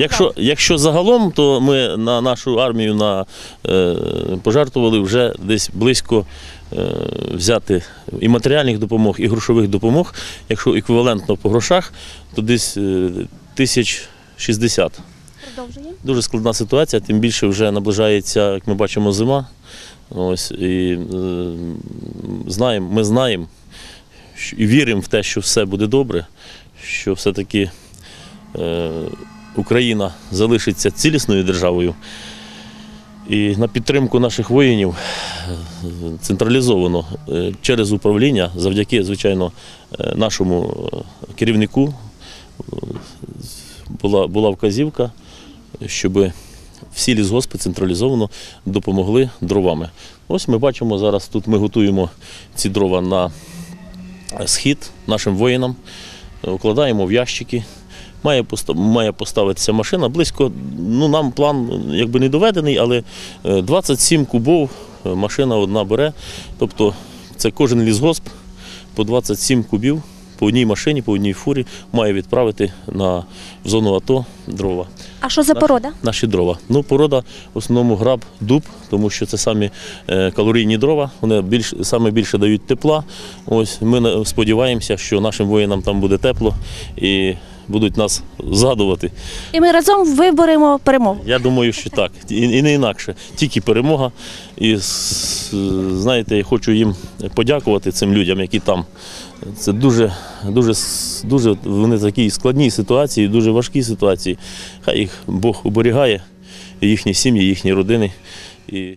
Якщо, якщо загалом, то ми на нашу армію на, е, пожертвували вже десь близько е, взяти і матеріальних допомог, і грошових допомог. Якщо еквівалентно по грошах, то десь е, тисяч 60. Продовжуємо. Дуже складна ситуація, тим більше вже наближається, як ми бачимо, зима. Ось, і е, знаємо, ми знаємо що- і віримо в те, що все буде добре, що все-таки е, Україна залишиться цілісною державою. І на підтримку наших воїнів е, централізовано е, через управління, завдяки, звичайно, е, нашому керівнику була, була вказівка, щоб всі лісгоспи централізовано допомогли дровами. Ось ми бачимо зараз тут ми готуємо ці дрова на схід нашим воїнам, укладаємо в ящики. Має, має поставитися машина близько. Ну, нам план якби не доведений, але е, 27 кубов е, машина одна бере. Тобто це кожен лісгосп по 27 кубів по одній машині, по одній фурі має відправити на в зону АТО дрова А що за порода? наші дрова. Ну, порода в основному граб дуб, тому що це самі е, калорійні дрова, вони більш, саме більше дають тепла. Ось ми сподіваємося, що нашим воїнам там буде тепло і будуть нас згадувати. І ми разом виборемо перемогу. Я думаю, що так. І, і не інакше. Тільки перемога. І знаєте, я хочу їм подякувати цим людям, які там. Це дуже, дуже, дуже вони в такій складній ситуації, дуже важкій ситуації. Хай їх Бог оберігає, їхні сім'ї, їхні родини. І